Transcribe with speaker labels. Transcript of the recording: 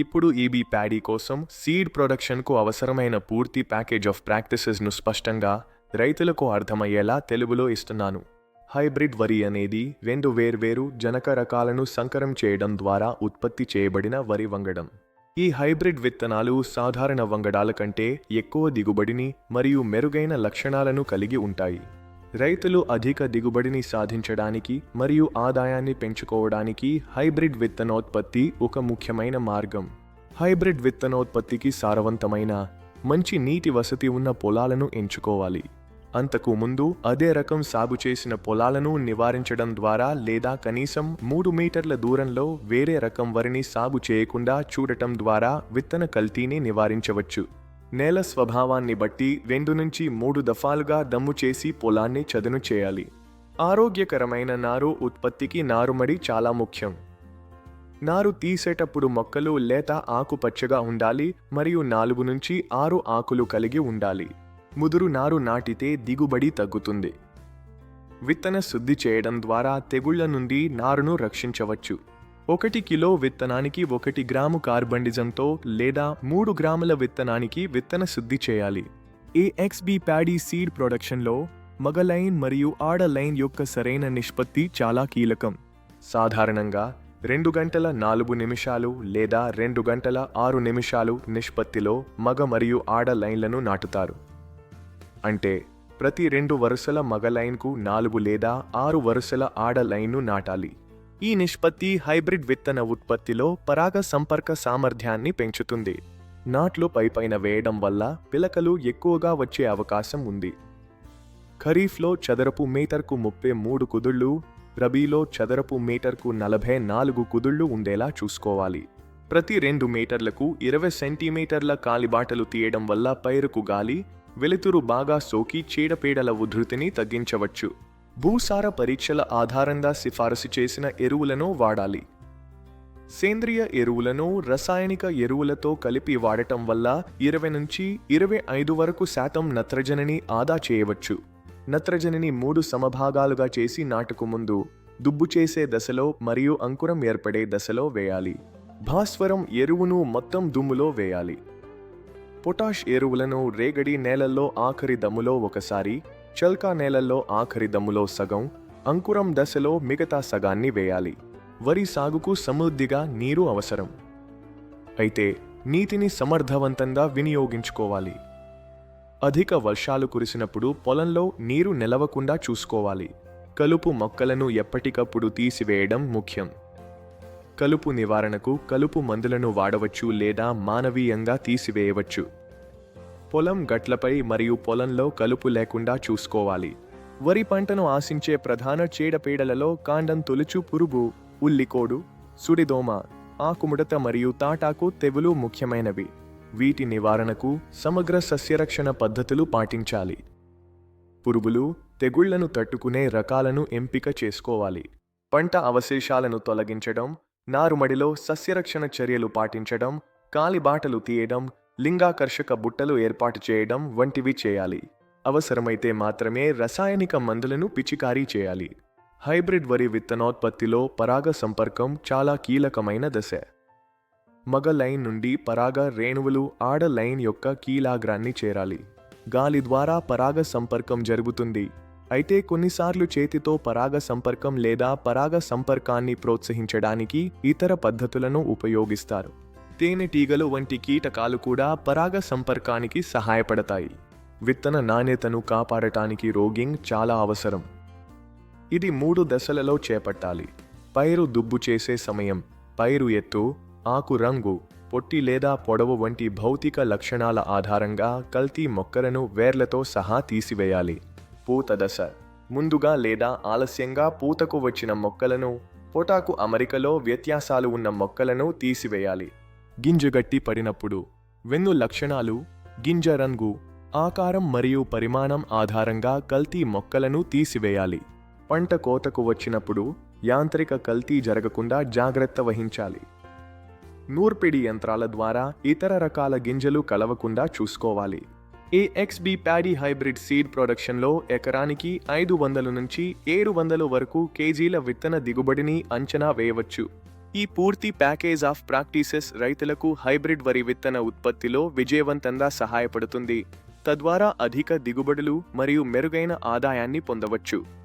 Speaker 1: ఇప్పుడు ఈబీ ప్యాడీ కోసం సీడ్ ప్రొడక్షన్కు అవసరమైన పూర్తి ప్యాకేజ్ ఆఫ్ ప్రాక్టీసెస్ను స్పష్టంగా రైతులకు అర్థమయ్యేలా తెలుగులో ఇస్తున్నాను. హైబ్రిడ్ వరి అనేది రెండు వేర్వేరు జనక రకాలను సంకరం చేయడం ద్వారా ఉత్పత్తి చేయబడిన వరి వంగడం. ఈ హైబ్రిడ్ విత్తనాలు సాధారణ వంగడాల కంటే ఎక్కువ దిగుబడిని మరియు మెరుగైన లక్షణాలను కలిగి ఉంటాయి. రైతులు అధిక దిగుబడిని సాధించడానికి మరియు ఆదాయాన్ని పెంచుకోవడానికి హైబ్రిడ్ విత్తనోత్పత్తి ఒక ముఖ్యమైన మార్గం. హైబ్రిడ్ విత్తనోత్పత్తికి సారవంతమైన మంచి నీటి వసతి ఉన్న పొలాలను ఎంచుకోవాలి. అంతకు ముందు అదే రకం సాగు చేసిన పొలాలను నివారించడం ద్వారా లేదా కనీసం మూడు మీటర్ల దూరంలో వేరే రకం వరిని సాగు చేయకుండా చూడటం ద్వారా విత్తన కల్తీని నివారించవచ్చు. నేల స్వభావాన్ని బట్టి రెండు నుంచి మూడు దఫాలుగా దమ్ము చేసి పొలాన్ని చదును చేయాలి. ఆరోగ్యకరమైన నారు ఉత్పత్తికి నారుమడి చాలా ముఖ్యం. నారు తీసేటప్పుడు మొక్కలు లేత ఆకుపచ్చగా ఉండాలి మరియు నాలుగు నుంచి ఆరు ఆకులు కలిగి ఉండాలి. ముదురు నారు నాటితే దిగుబడి తగ్గుతుంది. విత్తన శుద్ధి చేయడం ద్వారా తెగుళ్ళ నుండి నారును రక్షించవచ్చు. ఒకటి కిలో విత్తనానికి ఒకటి గ్రాము కార్బండిజంతో లేదా మూడు గ్రాముల విత్తనానికి విత్తన శుద్ధి చేయాలి. ఈ ఎక్స్బి ప్యాడీ సీడ్ ప్రొడక్షన్లో మగ లైన్ మరియు ఆడ లైన్ యొక్క సరైన నిష్పత్తి చాలా కీలకం. సాధారణంగా రెండు గంటల నాలుగు నిమిషాలు లేదా రెండు గంటల ఆరు నిమిషాలు నిష్పత్తిలో మగ మరియు ఆడ లైన్లను నాటుతారు. అంటే ప్రతి రెండు వరుసల మగ లైన్కు నాలుగు లేదా ఆరు వరుసల ఆడ లైన్ను నాటాలి. ఈ నిష్పత్తి హైబ్రిడ్ విత్తన ఉత్పత్తిలో పరాగ సంపర్క సామర్థ్యాన్ని పెంచుతుంది. నాట్లు పైపైన వేయడం వల్ల పిలకలు ఎక్కువగా వచ్చే అవకాశం ఉంది. ఖరీఫ్లో చదరపు మీటర్కు ముప్పై మూడు కుదుళ్ళు రబీలో చదరపు మీటర్కు నలభై నాలుగు కుదుళ్ళు ఉండేలా చూసుకోవాలి. ప్రతి రెండు మీటర్లకు ఇరవై సెంటీమీటర్ల కాలిబాటలు తీయడం వల్ల పైరుకు గాలి వెలుతురు బాగా సోకి చీడపీడల ఉధృతిని తగ్గించవచ్చు. భూసార పరీక్షల ఆధారంగా సిఫారసు చేసిన ఎరువులను వాడాలి. సేంద్రియ ఎరువులను రసాయనిక ఎరువులతో కలిపి వాడటం వల్ల ఇరవై నుంచి ఇరవై ఐదు వరకు శాతం నత్రజనిని ఆదా చేయవచ్చు. నత్రజనిని మూడు సమభాగాలుగా చేసి నాటుకు ముందు దుబ్బు చేసే దశలో మరియు అంకురం ఏర్పడే దశలో వేయాలి. భాస్వరం ఎరువును మొత్తం దుమ్ములో వేయాలి. పొటాష్ ఎరువులను రేగడి నేలల్లో ఆఖరి దమ్ములో ఒకసారి చల్కా నేలల్లో ఆఖరి దమ్ములో సగం అంకురం దశలో మిగతా సగాన్ని వేయాలి. వరి సాగుకు సమృద్ధిగా నీరు అవసరం. అయితే నీటిని సమర్థవంతంగా వినియోగించుకోవాలి. అధిక వర్షాలు కురిసినప్పుడు పొలంలో నీరు నిలవకుండా చూసుకోవాలి. కలుపు మొక్కలను ఎప్పటికప్పుడు తీసివేయడం ముఖ్యం. కలుపు నివారణకు కలుపు మందులను వాడవచ్చు లేదా మానవీయంగా తీసివేయవచ్చు. పొలం గట్లపై మరియు పొలంలో కలుపు లేకుండా చూసుకోవాలి. వరి పంటను ఆశించే ప్రధాన చీడపీడలలో కాండం తొలుచు పురుగు ఉల్లికోడు సుడిదోమ ఆకుముడత మరియు తాటాకు తెగులు ముఖ్యమైనవి. వీటి నివారణకు సమగ్ర సస్యరక్షణ పద్ధతులు పాటించాలి. పురుగులు తెగుళ్ళను తట్టుకునే రకాలను ఎంపిక చేసుకోవాలి. పంట అవశేషాలను తొలగించడం నారుమడిలో సస్యరక్షణ చర్యలు పాటించడం కాలిబాటలు తీయడం లింగాకర్షక బుట్టలు ఏర్పాటు చేయడం వంటివి చేయాలి. అవసరమైతే మాత్రమే రసాయనిక మందులను పిచికారీ చేయాలి. హైబ్రిడ్ వరి విత్తనోత్పత్తిలో పరాగ సంపర్కం చాలా కీలకమైన దశ. మగ లైన్ నుండి పరాగ రేణువులు ఆడ లైన్ యొక్క కీలాగ్రాన్ని చేరాలి. గాలి ద్వారా పరాగ సంపర్కం జరుగుతుంది. అయితే కొన్నిసార్లు చేతితో పరాగ సంపర్కం లేదా పరాగ సంపర్కాన్ని ప్రోత్సహించడానికి ఇతర పద్ధతులను ఉపయోగిస్తారు. తేనెటీగలు వంటి కీటకాలు కూడా పరాగ సంపర్కానికి సహాయపడతాయి. విత్తన నాణ్యతను కాపాడటానికి రోగింగ్ చాలా అవసరం. ఇది మూడు దశలలో చేపట్టాలి. పైరు దుబ్బు చేసే సమయం పైరు ఎత్తు ఆకు రంగు పొట్టి లేదా పొడవు వంటి భౌతిక లక్షణాల ఆధారంగా కల్తీ మొక్కలను వేర్లతో సహా తీసివేయాలి. పూత దశ ముందుగా లేదా ఆలస్యంగా పూతకు వచ్చిన మొక్కలను పొటాకు అమరికలో వ్యత్యాసాలు ఉన్న మొక్కలను తీసివేయాలి. గింజ గట్టి పడినప్పుడు వెన్ను లక్షణాలు గింజ రంగు ఆకారం మరియు పరిమాణం ఆధారంగా కల్తీ మొక్కలను తీసివేయాలి. పంట కోతకు వచ్చినప్పుడు యాంత్రిక కల్తీ జరగకుండా జాగ్రత్త వహించాలి. నూర్పిడి యంత్రాల ద్వారా ఇతర రకాల గింజలు కలవకుండా చూసుకోవాలి. ఈ ఎక్స్బి ప్యాడీ హైబ్రిడ్ సీడ్ ప్రొడక్షన్లో ఎకరానికి ఐదు వందల నుంచి ఏడు వందల వరకు కేజీల విత్తన దిగుబడిని అంచనా వేయవచ్చు. ఈ పూర్తి ప్యాకేజ్ ఆఫ్ ప్రాక్టీసెస్ రైతులకు హైబ్రిడ్ వరి విత్తన ఉత్పత్తిలో విజయవంతంగా సహాయపడుతుంది. తద్వారా అధిక దిగుబడులు మరియు మెరుగైన ఆదాయాన్ని పొందవచ్చు.